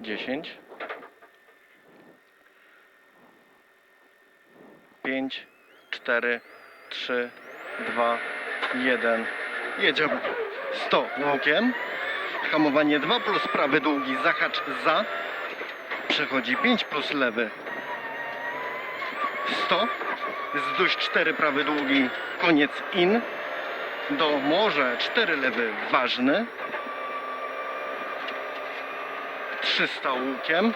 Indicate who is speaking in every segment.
Speaker 1: 10 5 4 3 2 1 jedziemy. 100 łukiem hamowanie 2 plus prawy długi zahacz za. Przechodzi 5 plus lewy. 100 zduś 4 prawy długi koniec in. Do morze 4 lewy ważny 300 łukiem.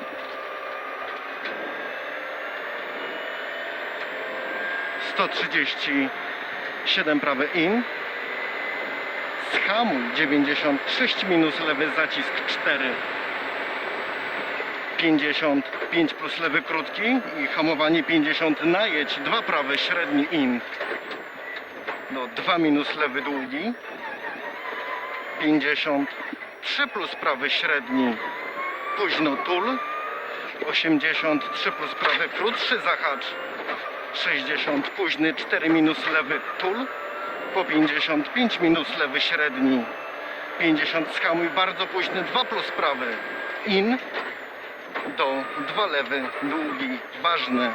Speaker 1: 137 prawy in. Schamuj 96 minus lewy zacisk 4 55 plus lewy krótki i hamowanie 50 najedź 2 prawy średni in. Do 2 minus lewy długi. 53 plus prawy średni późno tul. 83 plus prawy krótszy zahacz. 60 późny 4 minus lewy tul. Po 55 minus lewy średni. 50 schamuj bardzo późny 2 plus prawy. In. Do 2 lewy długi ważny.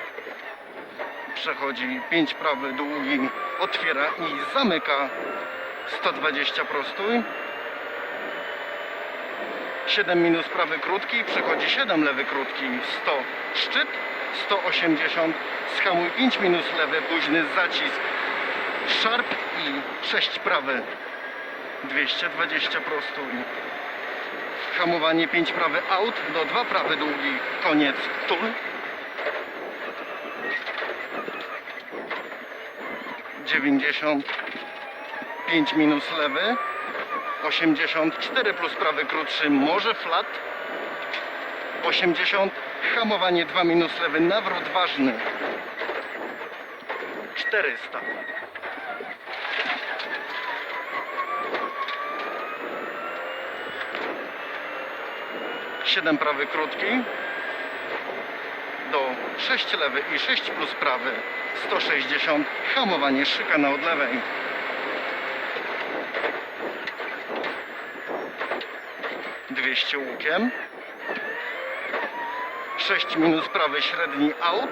Speaker 1: Przechodzi 5 prawy długi otwiera i zamyka. 120 prostuj 7 minus prawy krótki przechodzi 7 lewy krótki. 100 szczyt 180 schamuj 5 minus lewy późny zacisk. Szarp i 6 prawy. 220 prostuj hamowanie 5 prawy out do 2 prawy długi. Koniec tul. dziewięćdziesiąt pięć minus lewy 84 plus prawy krótszy może flat? 80 hamowanie 2 minus lewy nawrót ważny. 400 7 prawy krótki. Do 6 lewy i 6 plus prawy. 160 hamowanie szykana od lewej 200 łukiem. 6 minus prawy średni out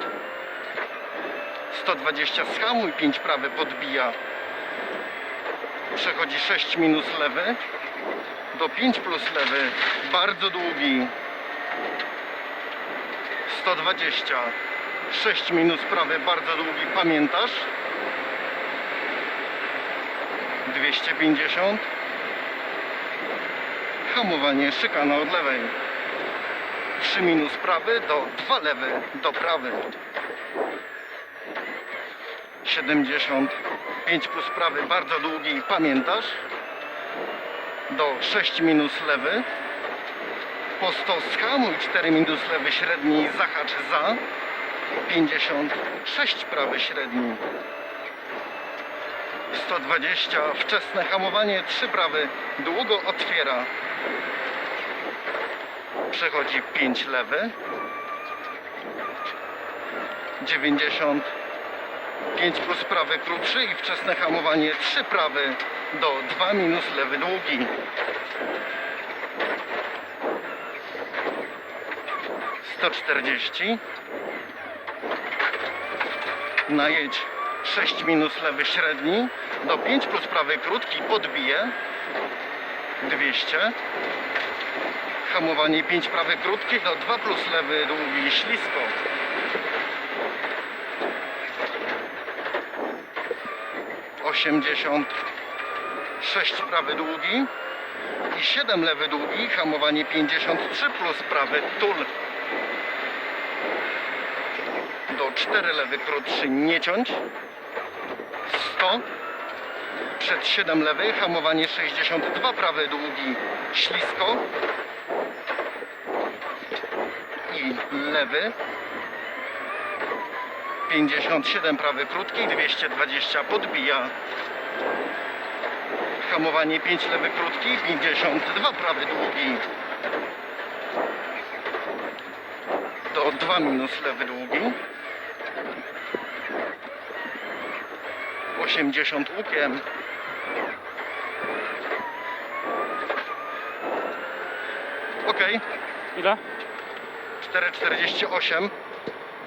Speaker 1: 120 schamuj 5 prawy podbija. Przechodzi 6 minus lewy. Do 5 plus lewy bardzo długi. 120 6 minus prawy bardzo długi pamiętasz? 250 hamowanie szykana od lewej. 3 minus prawy do 2 lewy do prawy. 70 5 plus prawy bardzo długi pamiętasz? Do 6 minus lewy. Po 100 schamuj 4 minus lewy średni zahacz za. 56 prawy średni. 120 wczesne hamowanie 3 prawy długo otwiera przechodzi 5 lewy. 90 5 plus prawy krótszy i wczesne hamowanie. 3 prawy do 2 minus lewy długi. 140 najedź 6 minus lewy średni. Do 5 plus prawy krótki podbije 200 hamowanie 5 prawy krótki do 2 plus lewy długi ślisko. 80 6 prawy długi i 7 lewy długi. Hamowanie 53 plus prawy tul. Do 4 lewy krótszy nie ciąć. 100 przed 7 lewy hamowanie 62 prawy długi ślisko. I lewy. 57 prawy krótki 220 podbija. Hamowanie 5 lewy krótki 52 prawy długi. Do 2 minus lewy długi 80 łukiem. Ok
Speaker 2: Ile?
Speaker 1: 4,48